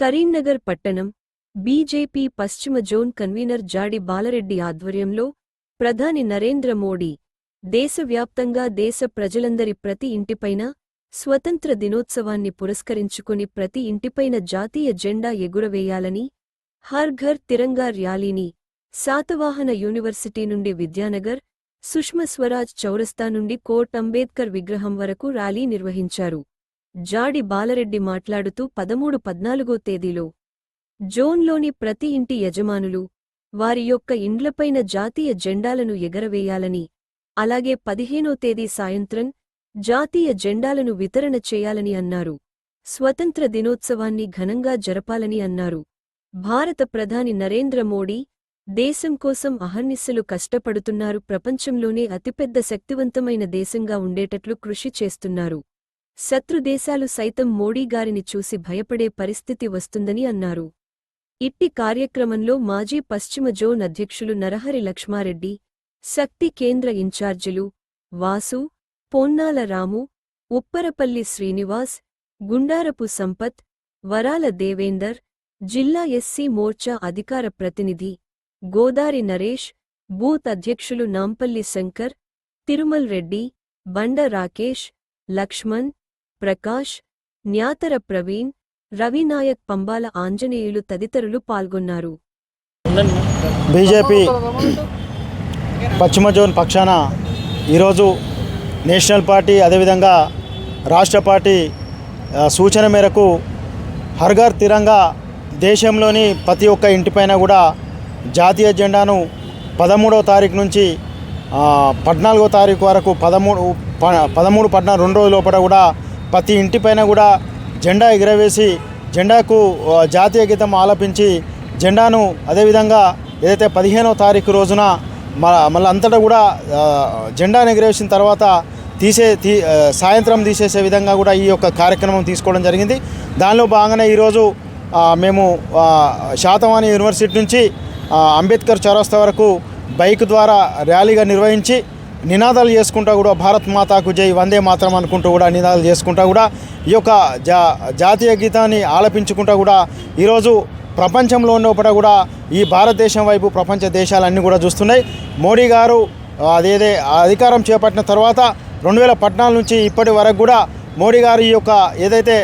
కరీంనగర్ పట్టణం బీజేపీ పశ్చిమ zone convener జాడి బాలరెడ్డి ఆధ్వర్యంలో ప్రధాని నరేంద్ర మోడీ దేశవ్యాప్తంగా దేశ ప్రజలందరి ప్రతి ఇంటిపైన స్వతంత్ర దినోత్సవాన్ని పురస్కరించుకుని ప్రతి ఇంటిపైన జాతీయ జెండా ఎగురవేయాలని హర్ ఘర్ తిరంగా ర్యాలీని శాతవాహన యూనివర్సిటీ నుండి విద్యానగర్ సుష్మ స్వరాజ్ చౌరస్తా నుండి కోట్ అంబేద్కర్ విగ్రహం వరకు ర్యాలీ నిర్వహించారు. జాడి బాలరెడ్డి మాట్లాడుతూ పదమూడు పద్నాలుగో తేదీలో. జోన్లోని ప్రతి ఇంటి యజమానులు వారి యొక్క ఇండ్లపైన జాతీయ జెండాలను ఎగరవేయాలని అలాగే పదిహేనో తేదీ సాయంత్రం జాతీయ జెండాలను వితరణ చేయాలని అన్నారు. స్వతంత్ర దినోత్సవాన్ని ఘనంగా జరపాలని అన్నారు. భారత ప్రధాని నరేంద్ర మోడీ దేశం కోసం అహర్నిశలు కష్టపడుతున్నారు ప్రపంచంలోనే అతిపెద్ద శక్తివంతమైన దేశంగా ఉండేటట్లు కృషి చేస్తున్నారు. శత్రుదేశాలు సైతం మోడీ గారిని చూసి భయపడే పరిస్థితి వస్తుందని అన్నారు. ఇట్టి కార్యక్రమంలో మాజీ పశ్చిమ జోన్ అధ్యక్షులు నరహరి లక్ష్మారెడ్డి శక్తి కేంద్ర ఇన్ఛార్జీలు వాసు పొన్నాల రాము ఉప్పరపల్లి శ్రీనివాస్ గుండారపు సంపత్ వరాల దేవేందర్ జిల్లా ఎస్సీ మోర్చా అధికార ప్రతినిధి గోదారి నరేష్ బూత్ అధ్యక్షులు నాంపల్లి శంకర్ తిరుమల్ రెడ్డి బండ రాకేష్ లక్ష్మణ్ ప్రకాష్ న్యాతర ప్రవీణ్ రవినాయక్ పంబాల ఆంజనేయులు తదితరులు పాల్గొన్నారు. బీజేపీ పశ్చిమ జోన్ పక్షాన ఈరోజు నేషనల్ పార్టీ అదేవిధంగా రాష్ట్ర పార్టీ సూచన మేరకు హర్ఘర్ తిరంగా దేశంలోని ప్రతి ఒక్క ఇంటిపైన కూడా జాతీయ జెండాను పదమూడవ తారీఖు నుంచి పద్నాలుగో తారీఖు వరకు పదమూడు ప- పదమూడు పద్నాలుగు రెండు రోజుల లోపల కూడా ప్రతి ఇంటిపైన కూడా జెండా ఎగురవేసి జెండాకు జాతీయ గీతం ఆలపించి జెండాను అదేవిధంగా ఏదైతే పదిహేనవ తారీఖు రోజున మ మళ్ళీ అంతటా కూడా జెండాను ఎగురవేసిన తర్వాత తీసే తీ సాయంత్రం తీసేసే విధంగా కూడా ఈ యొక్క కార్యక్రమం తీసుకోవడం జరిగింది. దానిలో భాగంగానే ఈరోజు మేము శాతవాణి యూనివర్సిటీ నుంచి అంబేద్కర్ చౌరస్తా వరకు బైక్ ద్వారా ర్యాలీగా నిర్వహించి నినాదాలు చేసుకుంటా కూడా భారత్ మాతాకు జై వందే మాత్రం అనుకుంటూ కూడా నినాదాలు చేసుకుంటా కూడా ఈ యొక్క జా జాతీయ గీతాన్ని ఆలపించుకుంటా కూడా ఈరోజు ప్రపంచంలో ఉన్నప్పుడు కూడా ఈ భారతదేశం వైపు ప్రపంచ దేశాలన్నీ కూడా చూస్తున్నాయి. మోడీ గారు అదేదే అధికారం చేపట్టిన తర్వాత రెండు వేల పద్నాలుగు నుంచి ఇప్పటి వరకు కూడా మోడీ గారు ఈ యొక్క ఏదైతే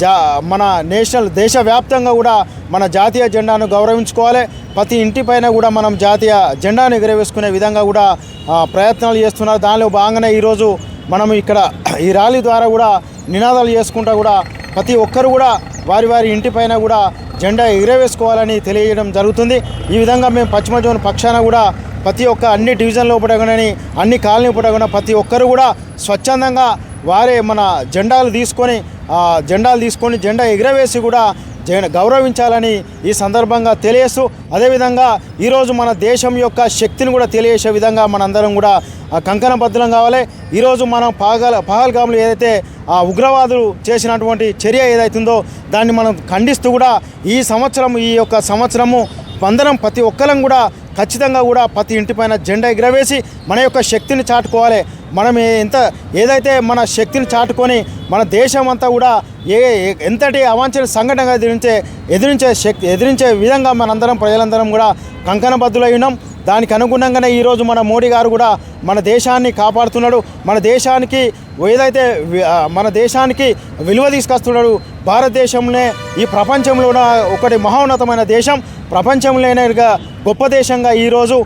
జా మన నేషనల్ దేశవ్యాప్తంగా కూడా మన జాతీయ జెండాను గౌరవించుకోవాలి. ప్రతి ఇంటిపైన కూడా మనం జాతీయ జెండాను ఎగురవేసుకునే విధంగా కూడా ప్రయత్నాలు చేస్తున్నారు. దానిలో భాగంగానే ఈరోజు మనం ఇక్కడ ఈ ర్యాలీ ద్వారా కూడా నినాదాలు చేసుకుంటా కూడా ప్రతి ఒక్కరు కూడా వారి వారి ఇంటిపైన కూడా జెండా ఎగురవేసుకోవాలని తెలియజేయడం జరుగుతుంది. ఈ విధంగా మేము పశ్చిమ జోన్ పక్షాన కూడా ప్రతి ఒక్క అన్ని డివిజన్లో పడగనని అన్ని కాలనీ పడగన ప్రతి ఒక్కరు కూడా స్వచ్ఛందంగా వారే మన జెండాలు తీసుకొని ఆ, జెండాలు తీసుకొని జెండా ఎగురవేసి కూడా జెండా గౌరవించాలని ఈ సందర్భంగా తెలియస్తూ అదేవిధంగా ఈరోజు మన దేశం యొక్క శక్తిని కూడా తెలియజేసే విధంగా మనందరం కూడా ఆ, కంకణబద్ధం కావాలి. ఈరోజు మనం పాగల పహల్గాములు ఏదైతే ఆ ఉగ్రవాదులు చేసినటువంటి చర్య ఏదైతుందో దాన్ని మనం ఖండిస్తూ కూడా ఈ సంవత్సరం ఈ యొక్క సంవత్సరము అందరం ప్రతి ఒక్కరం కూడా ఖచ్చితంగా కూడా ప్రతి ఇంటిపైన జెండా ఎగురవేసి మన యొక్క శక్తిని చాటుకోవాలి. మనం ఎంత ఏదైతే మన శక్తిని చాటుకొని మన దేశం అంతా కూడా ఏ ఎంతటి అవాంఛన సంఘటనగా ఎదిరించే ఎదిరించే శక్తి ఎదిరించే విధంగా మనందరం ప్రజలందరం కూడా కంకణబద్ధులై ఉన్నాం. దానికి అనుగుణంగానే ఈరోజు మన మోడీ గారు కూడా మన దేశాన్ని కాపాడుతున్నాడు. మన దేశానికి ఏదైతే మన దేశానికి విలువ తీసుకొస్తున్నాడు. భారతదేశంలోనే ఈ ప్రపంచంలో ఉన్న ఒకటి మహోన్నతమైన దేశం. ప్రపంచంలోనే గొప్ప దేశంగా ఈరోజు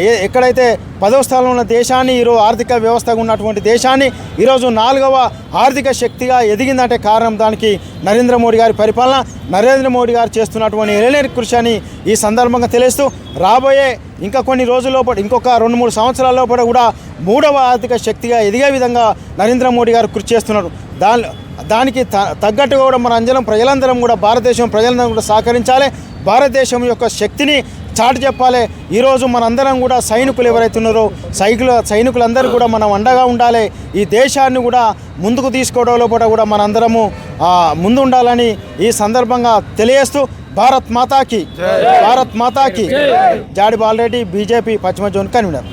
ఏ- ఎక్కడైతే పదవ స్థానంలో ఉన్న దేశాన్ని ఈరోజు ఆర్థిక వ్యవస్థగా ఉన్నటువంటి దేశాన్ని ఈరోజు నాలుగవ ఆర్థిక శక్తిగా ఎదిగిందంటే కారణం దానికి నరేంద్ర మోడీ గారి పరిపాలన. నరేంద్ర మోడీ గారు చేస్తున్నటువంటి ఎలనేరి కృషి అని ఈ సందర్భంగా తెలియస్తూ రాబోయే ఇంకా కొన్ని రోజుల ఇంకొక రెండు మూడు సంవత్సరాల లోపల కూడా మూడవ ఆర్థిక శక్తిగా ఎదిగే విధంగా నరేంద్ర మోడీ గారు కృషి చేస్తున్నారు. దాని దానికి త- తగ్గట్టుగా కూడా మన అంజనం ప్రజలందరం కూడా భారతదేశం ప్రజలందరం కూడా సహకరించాలి. భారతదేశం యొక్క శక్తిని చాటి చెప్పాలి. ఈరోజు మనందరం కూడా సైనికులు ఎవరైతే ఉన్నారో సైకుల సైనికులందరూ కూడా మనం అండగా ఉండాలి. ఈ దేశాన్ని కూడా ముందుకు తీసుకోవడంలో కూడా కూడా మనందరము ముందు ఉండాలని ఈ సందర్భంగా తెలియజేస్తూ భారత్ మాతాకి భారత్ మాతాకి. జాడి బాలరెడ్డి బీజేపీ పశ్చిమ జోన్ కన్వీనర్.